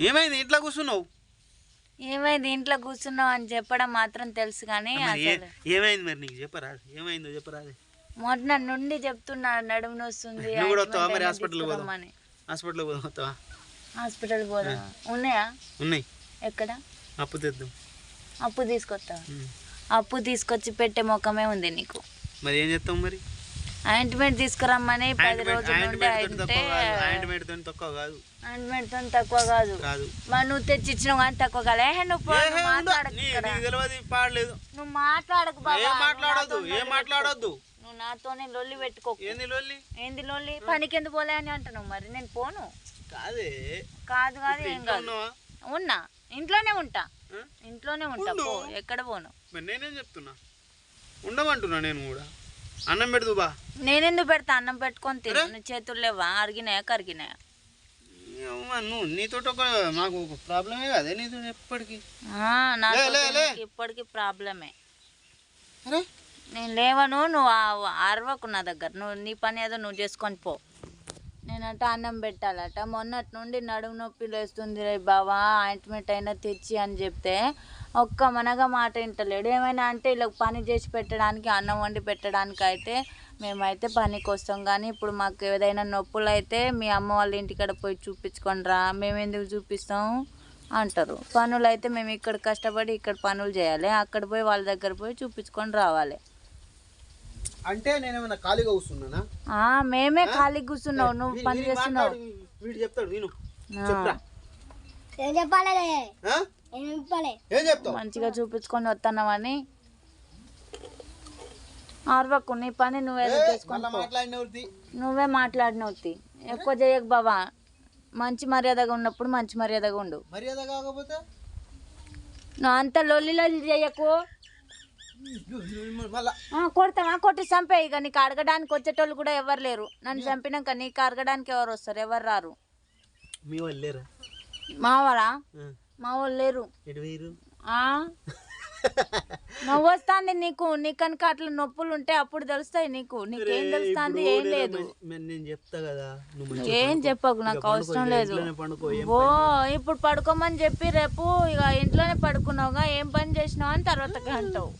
ఏమైంది? ఇంట్లో కూర్చున్నావు? ఏమైంది? ఇంట్లో కూర్చున్నావు అని చెప్పడం మాత్రం తెలుసు కానీ ఏమైంది మరి నీకు? చెప్పరా ఏమైందో చెప్పరా మొన్న నుండి చెప్తున్నా నడుము నొస్తుంది నువ్వు కూడా వస్తావా మరి హాస్పిటల్ పోదాం. హాస్పిటల్ పోదాం వస్తావా? హాస్పిటల్ పోదాం. ఉన్నాయా? ఉన్నాయి. ఎక్కడ? అప్పు తెద్దాం. అప్పు తీసుకొస్తావా. అప్పు తీసుకొచ్చి పెట్టే ముఖమే ఉంది నీకు. మరి ఏం చేస్తాం మరి? ఆయింట్మెంట్ తీసుకురమ్మని పది రోజుల నుండి ఆయింట్మెంట్ అయితే తక్కువ కాదు. ఆయింట్మెంట్ తక్కువ కాదు. తక్కువ మరి నువ్వు తెచ్చి ఇచ్చినావు కానీ తక్కువ కాలే నువ్వు నువ్వు. మాట్లాడకు నీ- ఇక్కడ. నీకు తెలియదు పాడలేదు నువ్వు మాట్లాడకు బాబా. ఏం మాట్లాడొద్దు ఏం. నువ్వు నాతోనే లొల్లి పెట్టుకో. ఏంది లొల్లి? ఏంది లొల్లి? పనికి ఎందుకు పోలే అని అంటున్నావు మరి. నేను పోను. కాదే. కాదు కాదు ఏం కాదు. ఉన్నా. ఇంట్లోనే ఉంటా? ఇంట్లోనే ఉంటా. పో ఎక్కడ పోను. నేనేం చెప్తున్నా? ఉండమంటున్నా నేను కూడా. అన్నం పెడదు బా. నేనెందుకు పెడతా? అన్నం పెట్టుకొని తిను. చేతులు లేవా? అరిగినాయా? కరిగినాయా? నువ్వు నీతో ఒక మాకు ఒక ప్రాబ్లమే కదే. నీతో ఎప్పటికీ. నీకు ఇప్పటికీ ప్రాబ్లమే. నేను లేవను నువ్వు అరవకు నా దగ్గర. నువ్వు నీ పని ఏదో నువ్వు చేసుకొని పో. నేనంట అన్నం పెట్టాలట. మొన్నటి నుండి నడుము నొప్పి లేస్తుంది రే బావా. ఆయింట్మెంట్ అయినా తెచ్చి అని చెప్తే ఒక్క మనగా మాట వింటలేడు. ఏమైనా అంటే ఇలా పని చేసి పెట్టడానికి అన్నం వండి పెట్టడానికి అయితే మేమైతే పనికి వస్తాం కానీ ఇప్పుడు మాకు ఏదైనా నొప్పులు అయితే మీ అమ్మ వాళ్ళ ఇంటికాడ పోయి చూపించుకొని రా మేము ఎందుకు చూపిస్తాం? అంటారు. పనులు అయితే మేము ఇక్కడ కష్టపడి ఇక్కడ పనులు చేయాలి. అక్కడ పోయి వాళ్ళ దగ్గర పోయి చూపించుకొని రావాలి. అంటే నేనేమన్నా ఖాళీగా కూర్చున్నానా? మేమే ఖాళీ కూర్చున్నావు నువ్వు పని చేస్తున్నావు. వీడు చెప్తాడు విను. ఏం చెప్పాలి? ఆ? ఏం చెప్పాలి? ఏం చెప్తావు? మంచిగా చూపించుకొని వస్తున్నావని ఆర్వకు నీ పని పో. మాట్లాడినవుతి నువ్వే మాట్లాడినవుతి ఎక్కువ చేయకు బావా. మంచి మర్యాదగా ఉన్నప్పుడు మంచి మర్యాదగా ఉండు. మర్యాద కాకపోతే? నువ్వు అంత లొల్లి లొల్లి చేయకు. కొడతావా? కొట్టి చంపే. ఇక నీకు అడగడానికి వచ్చేటోళ్ళు కూడా ఎవరు లేరు. నన్ను చంపినాక నీకు అడగడానికి ఎవరు వస్తారు? ఎవరు రారు? మీ వాళ్ళు లేరా? మావరా మా వాళ్ళు లేరు? నువ్వు వస్తాంది నీకు. నీ కనుక అట్లా నొప్పులు ఉంటే అప్పుడు తెలుస్తాయి నీకు. నీకేం తెలుస్తాంది? ఏం లేదు. నేను చెప్తా కదా ఏం. చెప్పకు నాకు అవసరం లేదు. ఓ ఇప్పుడు పడుకోమని చెప్పి రేపు ఇక ఇంట్లోనే పడుకున్నావుగా ఏం పని చేసినావు అని తర్వాత అంటావు.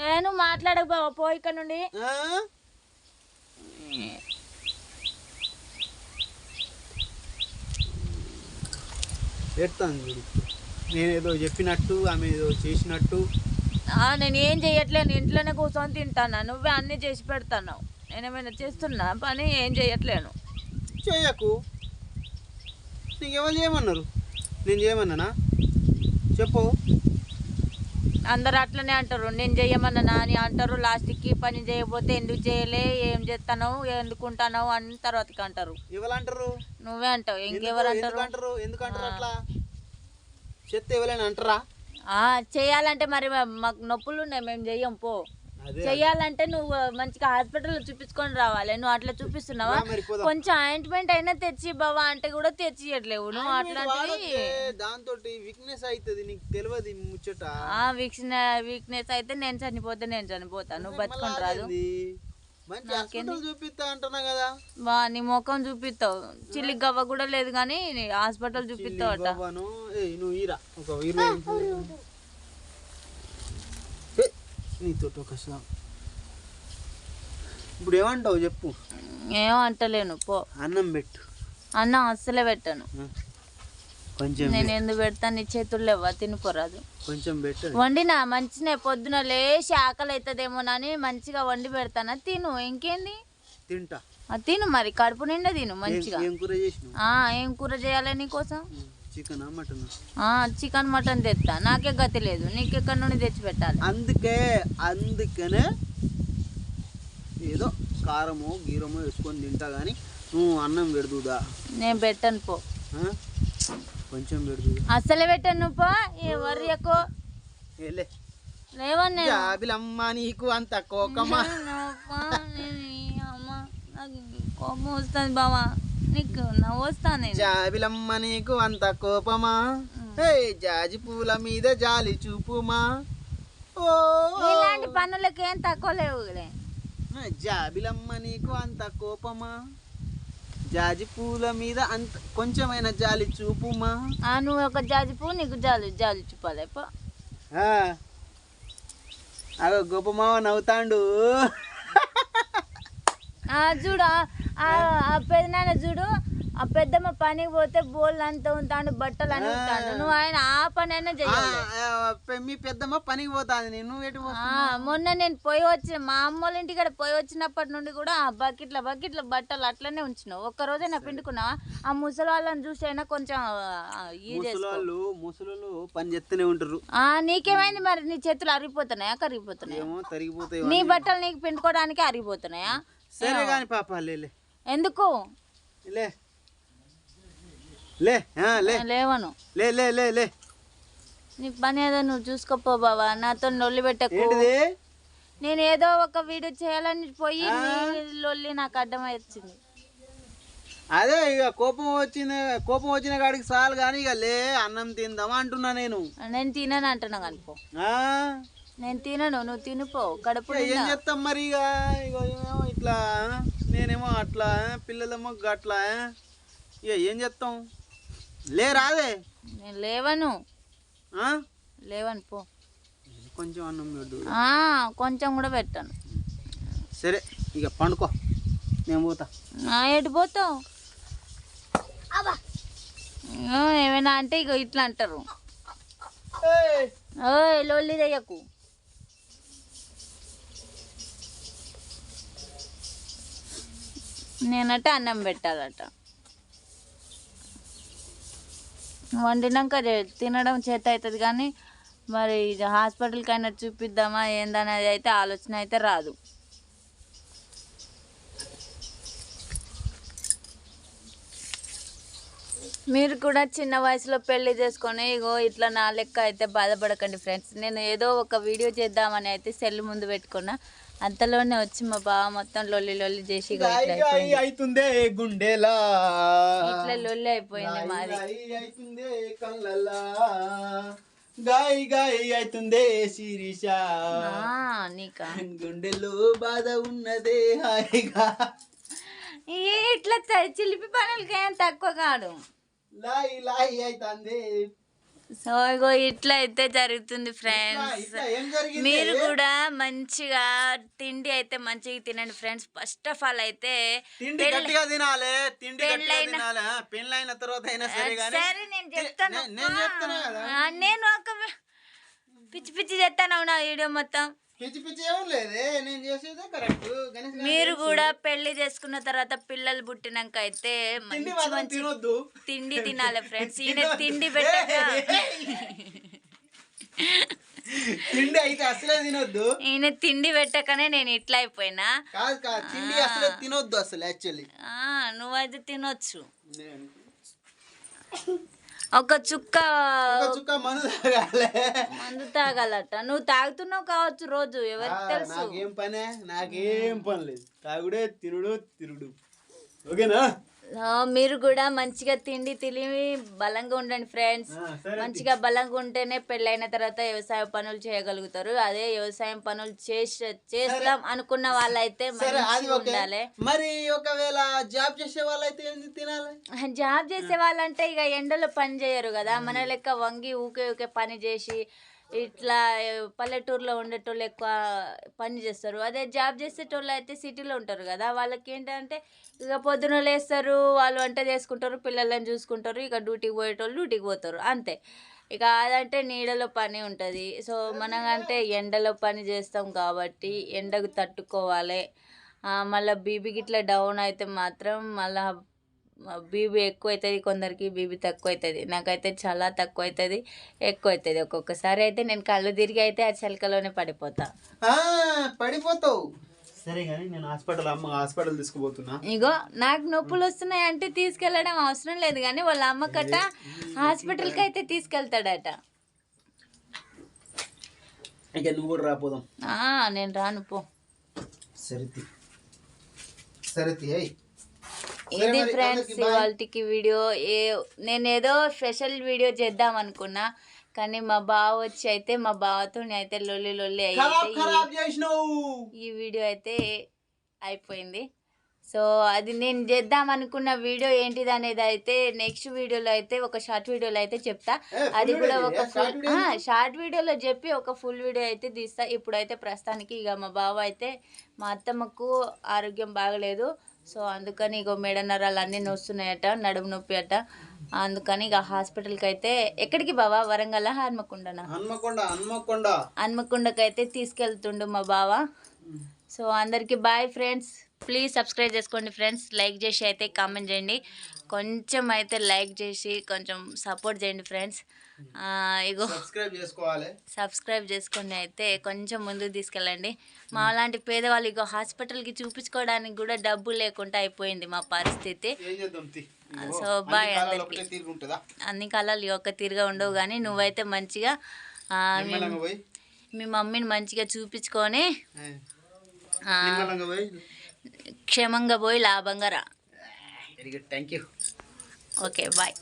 నేను మాట్లాడక పో ఇక్కడ నుండి. ఆ? ఎడతాను చూడు. నేనేదో చెప్పినట్టు ఆమె ఏదో చేసినట్టు. నేను ఏం చెయ్యట్లేను ఇంట్లోనే కూర్చొని తింటాను? నువ్వే అన్నీ చేసి పెడతాను నేనేమైనా చేస్తున్నా? పని ఏం చెయ్యట్లేను చేయకు. నీకెవరు చేయమన్నారు? నేను చేయమన్నానా? చెప్పు. అందరు అట్లనే అంటారు. నేను చెయ్యమన్నా అని అంటారు. లాస్ట్కి పని చేయకపోతే ఎందుకు చేయలే? ఏం చేస్తాను ఎందుకు ఉంటాను అని తర్వాతకి అంటారు. నువ్వే అంటావు. ఇంకెవరు అంటారు అట్లా? చెత్త ఎవరైనా అంటారా? చేయాలంటే మరి మాకు నొప్పులు ఉన్నాయి. మేము చెయ్యం పో. చెయ్యాలంటే నువ్వు మంచిగా హాస్పిటల్లో చూపించుకొని రావాలి. నువ్వు అట్లా చూపిస్తున్నావా. కొంచెం ఆయింట్మెంట్ అయినా తెచ్చి బావా అంటే కూడా తెచ్చి ఇవ్వట్లేవు నువ్వు అట్లాంటివి దాంతో వీక్నెస్ అవుతుంది నీకు తెలియదు ముచ్చట. వీక్నెస్ అయితే నేను చనిపోతే నేను చనిపోతాను నువ్వు హాస్పిటల్ కదా. బా నీ ముఖం చూపిస్తావు. చిల్లి గవ్వ కూడా లేదు కానీ హాస్పిటల్ చూపిస్తావు అట బాబాను ఏయ్ నువ్వు ఈరా ఒక ఇరవై నిమిషాలు. ఏ, నీతో ఒక ఇప్పుడు ఏమంటావు చెప్పు? ఏం అంటలేను పో. అన్నం పెట్టు. అన్నం అస్సలే పెట్టాను. కొంచెం నేను ఎందుకు పెడతాను నీ చేతులు లేవా తినిపోరాదు కొంచెం పెట్టు. వండినా? మంచినే పొద్దున లేచి ఆకలి అవుతుందేమోనని మంచిగా వండి పెడతానా? తిను. ఇంకేంది? తింటా. తిను మరి. కడుపు నిండా తిను మంచిగా. ఏం కూర చేయాలి నీకోసం చికెన్ మటన్ ఆ? చికెన్ మటన్ తెస్తా నాకే గతి లేదు. నీకెక్కడి నుండి తెచ్చి పెట్టాలి? అందుకే అందుకనే ఏదో కారమో గీరమో వేసుకొని తింటా కానీ నువ్వు అన్నం పెడుదుదా? నేను పెట్టను పో. కొంచెం పెడుదుదా? అస్సలే పెట్టాను పో. ఏ వర్రి ఎక్కువ? ఏలే లేవని నేను. జాబిలమ్మ నీకు అంత కోకమా నువ్వు పో, నేను ఈ అమ్మ నాకు కోపం వస్తుంది బావా. నీకు నవ్వు వస్తాను నేను జాబిలమ్మ నీకు అంత కోపమా? జాజి పూల మీద జాలి చూపుమా? ఓ ఇలాంటి పనులకి ఏం తక్కువ లేవు. జాబిలమ్మ నీకు అంత కోపమా? జాజి పూల మీద అంత కొంచెమైన జాలి చూపుమా? ఆ, నువ్వు ఒక జాజి పువ్వు నీకు జాలి జాలి చూపాలి పో. ఆ. అగో గొప్ప మామ నవ్వుతాండు చూడు ఆ- పెద్దనాన్న చూడు ఆ పెద్దమ్మ పనికి పోతే బోళ్ళు అంత ఉంటాడు బట్టలు అని ఉంటాడు. నువ్వు ఆయన ఆ పని అయినా మీ పెద్దమ్మ పనికి పోతాంది. నేను మొన్న నేను పోయి వచ్చిన మా అమ్మ వాళ్ళ ఇంటికాడ పోయి వచ్చినప్పటి నుండి కూడా ఆ బకెట్ల బకెట్ల బట్టలు అట్లనే ఉంచినావు. ఒక్క రోజైనా పిండుకున్నావా? ఆ ముసలి వాళ్ళని చూసి అయినా కొంచెం ముసలోళ్ళు ముసలోళ్ళు పని చేస్తూనే ఉంటారు ఆ, నీకేమైంది మరి? నీ చేతులు అరిగిపోతున్నాయా కరిగిపోతున్నాయా? నీ బట్టలు నీకు పిండుకోవడానికి అరిగిపోతున్నాయా? సరే కాని పాప లే లే. ఎందుకు? లే. లే లే. లేవను. లే లే లే లే. నీ పని ఏదో నువ్వు చూసుకోపో బాబా నాతో లొల్లి పెట్టకు. ఏంటిది? నేను ఏదో ఒక వీడియో చేయాలని పోయి లొల్లి నాకు వచ్చింది అదే ఇక కోపం వచ్చిన కోపం వచ్చిన కాడికి చాలు కానీ ఇక లే అన్నం తిందామా అంటున్నా నేను. నేను తినను అంటున్నా కనుకో నేను తినను నువ్వు తినిపో. కడుపు ఏం. చేస్తాం మరి ఇక? ఇట్లా నేనేమో అట్లా పిల్లలేమో గట్లా ఇక ఏం చేస్తాం లే రాదే నేను లేవను. ఆ? లేవను పో. కొంచెం అన్నం పెట్టు ఆ, కొంచెం కూడా పెట్టాను. సరే ఇక పండుకో. నేను పోతా. ఆ, ఎటు పోతావు? ఆ, ఏమైనా అంటే ఇక ఇట్లా అంటారు. ఏయ్! ఓ లొల్లి చెయ్యకు నేనట అన్నం పెట్టాలట. వండినాక తినడం చేత అవుతుంది కానీ మరి ఇది హాస్పిటల్కి అయినా చూపిద్దామా ఏందనేది అయితే ఆలోచన అయితే రాదు. మీరు కూడా చిన్న వయసులో పెళ్ళి చేసుకొని ఇగో ఇట్లా నా లెక్క అయితే బాధపడకండి ఫ్రెండ్స్. నేను ఏదో ఒక వీడియో చేద్దామని అయితే సెల్ ముందు పెట్టుకున్నా. అంతలోనే వచ్చి మా బావ మొత్తం లొల్లి లొల్లి చేసి అయితుందే గుండెలా? ఇట్లా లొల్లి అయిపోయింది మాది. కళ్ళలా? గాయి గాయి అయితుందే శిరీష? ఆ, నీకా? గుండెలో బాధ ఉన్నదే హాయిగా. ఇట్లా చిలిపి పనులకి తక్కువ కాదు. లాయి లాయి అయితందే సో ఇగో ఇట్లా అయితే జరుగుతుంది ఫ్రెండ్స్ మీరు కూడా మంచిగా తిండి అయితే మంచిగా తినండి ఫ్రెండ్స్ ఫస్ట్ ఆఫ్ ఆల్ అయితే తినాలి తిండి పెళ్ళైన- తర్వాత అయినా సరే సరే నేను చెప్తాను. ఒక పిచ్చి పిచ్చి చెప్తాను వీడియో మొత్తం? పిచ్చి పిచ్చి ఏం లేదే నేను చేసేదే కరెక్ట్ గణేష్ గారు మీరు కూడా పెళ్ళి చేసుకున్న తర్వాత పిల్లలు పుట్టినాక అయితే మంచి తిండి తినాలి ఫ్రెండ్స్. ఈయన. తిండి పెట్టక. తిండి అయితే అసలే తినొద్దు. ఈయన తిండి పెట్టకనే నేను ఇట్లా అయిపోయినా. కాదు కాదు. తిండి అసలే తినొద్దు అసలు యాక్చువల్లీ. నువ్వైతే తినొచ్చు. ఒక చుక్క చుక్క మందు తాగాలే. మందు తాగాలట. నువ్వు తాగుతున్నావు కావచ్చు రోజు ఎవరికి తెలుసు? నాకేం పనే? నాకేం పని లేదు. తాగుడే తినుడు తిరుగుడు ఓకేనా? మీరు కూడా మంచిగా తిండి తిని బలంగా ఉండండి ఫ్రెండ్స్ మంచిగా బలంగా ఉంటేనే పెళ్ళైన తర్వాత వ్యవసాయ పనులు చేయగలుగుతారు. అదే వ్యవసాయం పనులు చేసి చేస్తాం అనుకున్న వాళ్ళైతే ఉండాలి. మరి ఒకవేళ జాబ్ చేసే వాళ్ళైతే తినాలి? జాబ్ చేసే వాళ్ళంటే ఇక ఎండలో పని చేయరు కదా. మన లెక్క వంగి ఊకే ఊకే పని చేసి ఇట్లా పల్లెటూరులో ఉండేటోళ్ళు ఎక్కువ పని చేస్తారు. అదే జాబ్ చేసేటోళ్ళు అయితే సిటీలో ఉంటారు కదా వాళ్ళకి ఏంటంటే ఇక పొద్దున లేస్తారు వాళ్ళు వంట చేసుకుంటారు పిల్లలను చూసుకుంటారు ఇక డ్యూటీకి పోయేటోళ్ళు డ్యూటీకి పోతారు అంతే. ఇక అదంటే నీడలో పని ఉంటుంది. సో మనకంటే ఎండలో పని చేస్తాం కాబట్టి ఎండకు తట్టుకోవాలి. మళ్ళీ బీబీ గిట్లా డౌన్ అయితే మాత్రం మళ్ళీ బీబీ ఎక్కువ అవుతుంది కొందరికి బీబీ తక్కువ అవుతుంది నాకైతే చాలా తక్కువ అవుతుంది ఎక్కువ అవుతుంది ఒక్కొక్కసారి అయితే నేను కళ్ళు తిరిగి అయితే ఆ చిలకలోనే పడిపోతా. పడిపోతావు. సరే కానీ నేను హాస్పిటల్ అమ్మ హాస్పిటల్ తీసుకుపోతున్నా. ఇగో నాకు నొప్పులు వస్తున్నాయి అంటే తీసుకెళ్ళడం అవసరం లేదు కానీ వాళ్ళ అమ్మకట హాస్పిటల్కి అయితే తీసుకెళ్తాడట. ఇక నువ్వు కూడా రాపోదాం నేను రాను పో. సరితి. సరితి అయ్యి ఇది ఫ్రెండ్స్ ఇవాళకి వీడియో ఏ నేను ఏదో స్పెషల్ వీడియో చేద్దాం అనుకున్నా కానీ మా బావ వచ్చి అయితే మా బావతో అయితే లొల్లి లొల్లి అయితే ఈ- వీడియో అయితే అయిపోయింది. సో అది నేను చేద్దాం అనుకున్న వీడియో ఏంటిది అనేది అయితే నెక్స్ట్ వీడియోలో అయితే ఒక షార్ట్ వీడియోలో అయితే చెప్తా. అది కూడా ఒక ఫుల్ షార్ట్ వీడియోలో చెప్పి ఒక ఫుల్ వీడియో అయితే తీస్తా. ఇప్పుడైతే ప్రస్తుతానికి ఇక మా బావ అయితే మా అత్తమ్మకు ఆరోగ్యం బాగలేదు. సో అందుకని ఇగో మెడ నరాలు అన్నీ నొస్తున్నాయట నడుము నొప్పి అట. అందుకని ఇక హాస్పిటల్కి అయితే ఎక్కడికి బావా? వరంగల్ హన్మకొండనా? హన్మకొండ హన్మకొండ. హన్మకొండకి అయితే తీసుకెళ్తుండు మా బావ. సో అందరికీ బాయ్ ఫ్రెండ్స్. ప్లీజ్ సబ్స్క్రైబ్ చేసుకోండి ఫ్రెండ్స్. లైక్ చేసి అయితే కామెంట్ చేయండి. కొంచెం అయితే లైక్ చేసి కొంచెం సపోర్ట్ చేయండి ఫ్రెండ్స్. ఇగో. సబ్స్క్రైబ్ చేసుకోవాలి. సబ్స్క్రైబ్ చేసుకొని అయితే కొంచెం ముందుకు తీసుకెళ్ళండి. మా లాంటి పేదవాళ్ళు ఇగో హాస్పిటల్కి చూపించుకోవడానికి కూడా డబ్బు లేకుండా అయిపోయింది మా పరిస్థితి. సో బాయ్ అందరికీ. అన్ని కాలాలు ఈ ఒక్క తీరుగా ఉండవు కానీ నువ్వైతే మంచిగా మీ- మమ్మీని మంచిగా చూపించుకొని క్షేమంగా పోయి లాభంగా రా. Okay bye